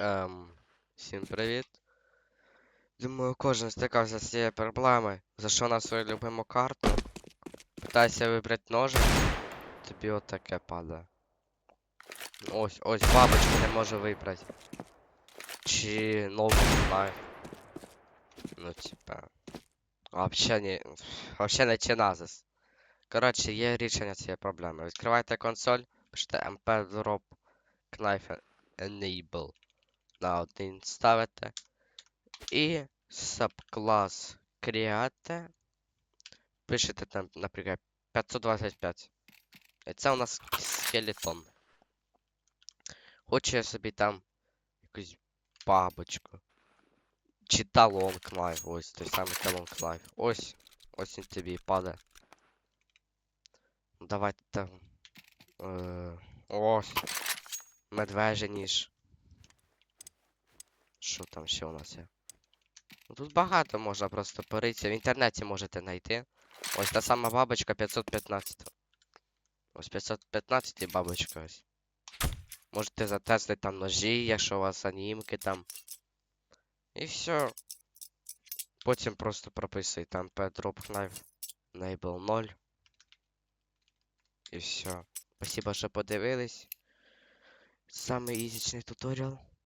Ем, всім привіт. Думаю, кожен стикався з цією проблемою. Зайшов на свою любиму карту. Питайся вибрати ножик. Тобі отаке падає. Ось, ось бабочку не можу вибрати. Чи нову не знаю. Ну, типа. Вообще не. Вообще не чиназис. Коротше, є рішення цієї проблеми. Відкривайте консоль, пишете mp drop knife enable на один ставите. І subclass create. Пишете там, наприклад, 525. І це у нас скелетон. Хочу я собі там якусь бабочку. Чи талон кнайф, ось той самий талон кнайф. Ось. Ось він тобі і падає. Давайте там. Е, ось. Медвежий ніж. Що там ще у нас є? Ну, тут багато можна просто поритися. В інтернеті можете знайти. Ось та сама бабочка 515. Ось 515 бабочка ось. Можете затестити там ножі, якщо у вас анімки там. І все. Потім просто прописуй там drop knife enable 0. І все. Спасибо, що подивились. Самий ізічний туторіал.